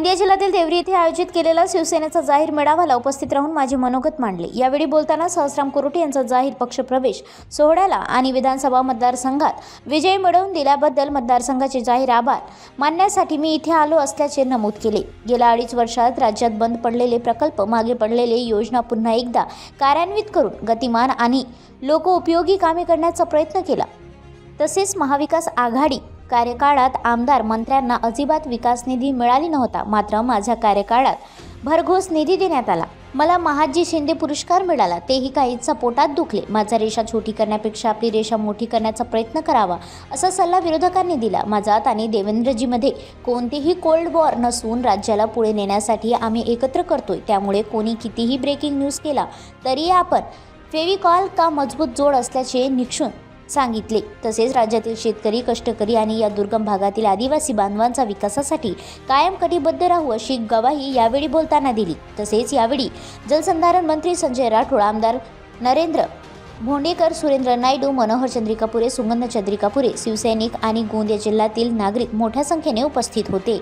गोंदिया जिल्ह्यातील देवरी येथे आयोजित केलेला शिवसेनेचा जाहीर मेळाव्याला उपस्थित राहून माझे मनोगत मांडले. यावेळी बोलताना सहस्राम कुरुटे यांचा जाहीर पक्षप्रवेश सोहळ्याला आणि विधानसभा मतदारसंघात विजय मिळवून दिल्याबद्दल मतदारसंघाचे जाहीर आभार मानण्यासाठी मी इथे आलो असल्याचे नमूद केले. गेल्या अडीच वर्षात राज्यात बंद पडलेले प्रकल्प मागे पडलेले योजना पुन्हा एकदा कार्यान्वित करून गतिमान आणि लोकउपयोगी कामे करण्याचा प्रयत्न केला. तसेच महाविकास आघाडी कार्यकाळात आमदार मंत्र्यांना अजिबात विकास निधी मिळाली नव्हता मात्र माझ्या कार्यकाळात भरघोस निधी देण्यात आला. मला महाजी शिंदे पुरस्कार मिळाला. तेही काहींचा पोटात दुखले. माझा रेषा छोटी करण्यापेक्षा आपली रेषा मोठी करण्याचा प्रयत्न करावा असा सल्ला विरोधकांनी दिला. माझ्यात आणि देवेंद्रजीमध्ये कोणतेही कोल्ड वॉर नसून राज्याला पुढे नेण्यासाठी आम्ही एकत्र करतोय. त्यामुळे कोणी कितीही ब्रेकिंग न्यूज केला तरी आपण फेविकॉल का मजबूत जोड असल्याचे निक्षून सांगितले. तसेच राज्यातील शेतकरी कष्टकरी आणि या दुर्गम भागातील आदिवासी बांधवांचा विकासासाठी कायम कटिबद्ध राहू अशी गवाही यावेळी बोलताना दिली. तसेच यावेळी जलसंधारण मंत्री संजय राठोड आमदार नरेंद्र भोंडेकर सुरेंद्र नायडू मनोहर चंद्रिकापुरे सुगंध चंद्रिकापुरे शिवसैनिक आणि गोंदिया जिल्ह्यातील नागरिक मोठ्या संख्येने उपस्थित होते.